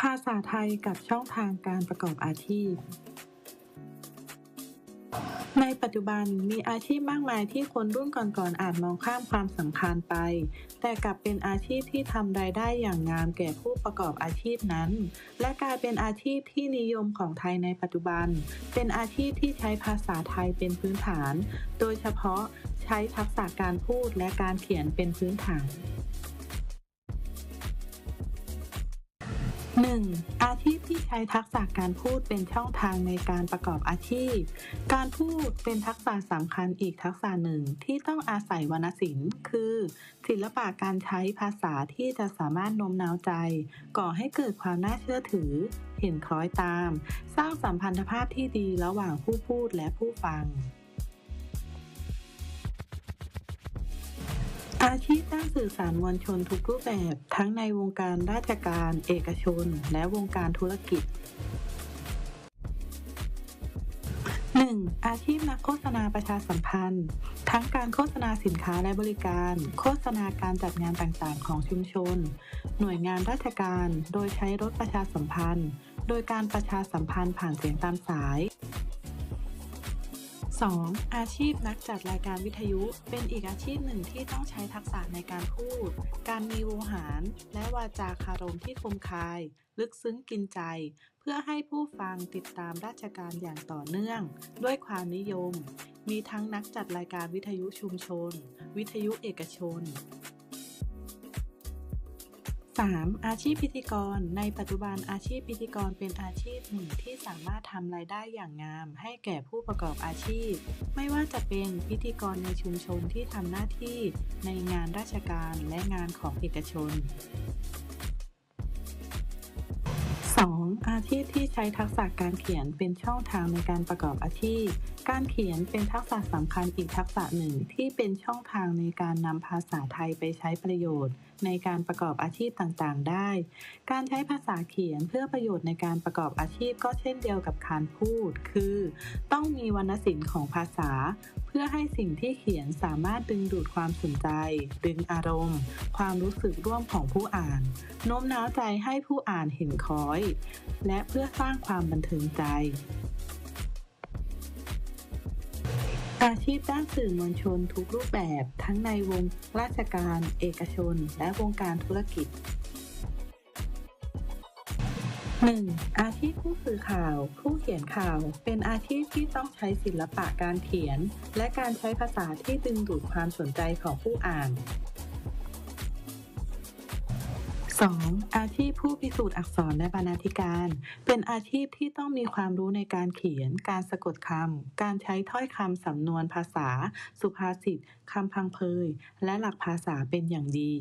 ภาษาไทยกับช่องทางการประกอบอาชีพ ในปัจจุบันมีอาชีพมากมายที่คนรุ่นก่อนๆอาจมองข้ามความสำคัญไป แต่กลับเป็นอาชีพที่ทำรายได้อย่างงามแก่ผู้ประกอบอาชีพนั้น และกลายเป็นอาชีพที่นิยมของไทยในปัจจุบัน เป็นอาชีพที่ใช้ภาษาไทยเป็นพื้นฐาน โดยเฉพาะใช้ทักษะการพูดและการเขียนเป็นพื้นฐาน 1. อาชีพที่ใช้ทักษะการพูดเป็นช่องทางในการประกอบอาชีพ การพูดเป็นทักษะสำคัญอีกทักษะหนึ่งที่ต้องอาศัยวรรณศิลป์ คือ ศิลปะการใช้ภาษาที่จะสามารถโน้มน้าวใจ ก่อให้เกิดความน่าเชื่อถือ เห็นคล้อยตาม สร้างสัมพันธภาพที่ดีระหว่างผู้พูดและผู้ฟัง อาชีพด้านสื่อสารมวลชนทุกรูปแบบ ทั้งในวงการราชการ เอกชน และวงการธุรกิจ 1. อาชีพนักโฆษณาประชาสัมพันธ์ ทั้งการโฆษณาสินค้าและบริการ โฆษณาการจัดงานต่างๆ ของชุมชน หน่วยงานราชการ โดยใช้รถประชาสัมพันธ์ โดยการประชาสัมพันธ์ผ่านเสียงตามสาย 2. อาชีพนักจัดรายการวิทยุ เป็นอีกอาชีพหนึ่งที่ต้องใช้ทักษะในการพูด การมีโวหาร และวาจาคารมที่คมคาย ลึกซึ้งกินใจ เพื่อให้ผู้ฟังติดตามราชการอย่างต่อเนื่อง ด้วยความนิยม มีทั้งนักจัดรายการวิทยุชุมชน วิทยุเอกชน 3. อาชีพพิธีกร ในปัจจุบันอาชีพพิธีกรเป็นอาชีพหนึ่งที่สามารถทำรายได้อย่างงาม ให้แก่ผู้ประกอบอาชีพ ไม่ว่าจะเป็นพิธีกรในชุมชนที่ทำหน้าที่ในงานราชการและงานของเอกชน 2. อาชีพที่ใช้ทักษะการเขียนเป็นช่องทางในการประกอบอาชีพ การเขียนเป็นทักษะสำคัญอีกทักษะหนึ่งที่เป็นช่องทางในการนำภาษาไทยไปใช้ประโยชน์ ในการประกอบอาชีพต่างๆ ได้ การใช้ภาษาเขียนเพื่อประโยชน์ในการประกอบอาชีพก็เช่นเดียวกับการพูด คือ ต้องมีวรรณศิลป์ของภาษา เพื่อให้สิ่งที่เขียนสามารถดึงดูดความสนใจ ดึงอารมณ์ ความรู้สึกร่วมของผู้อ่านโน้มน้าวใจให้ผู้อ่านเห็นคอยและเพื่อสร้างความบันเทิงใจ อาชีพด้านสื่อมวลชนทุกรูปแบบทั้งในวงราชการ เอกชน และวงการธุรกิจ 1. อาชีพผู้สื่อข่าว ผู้เขียนข่าว เป็นอาชีพที่ต้องใช้ศิลปะการเขียน และการใช้ภาษาที่ดึงดูดความสนใจของผู้อ่าน 2. อาชีพผู้พิสูจน์อักษรและบรรณาธิการ เป็นอาชีพที่ต้องมีความรู้ในการเขียน การสะกดคำ การใช้ถ้อยคำสำนวนภาษา สุภาษิตคำพังเพย และหลักภาษาเป็นอย่างดี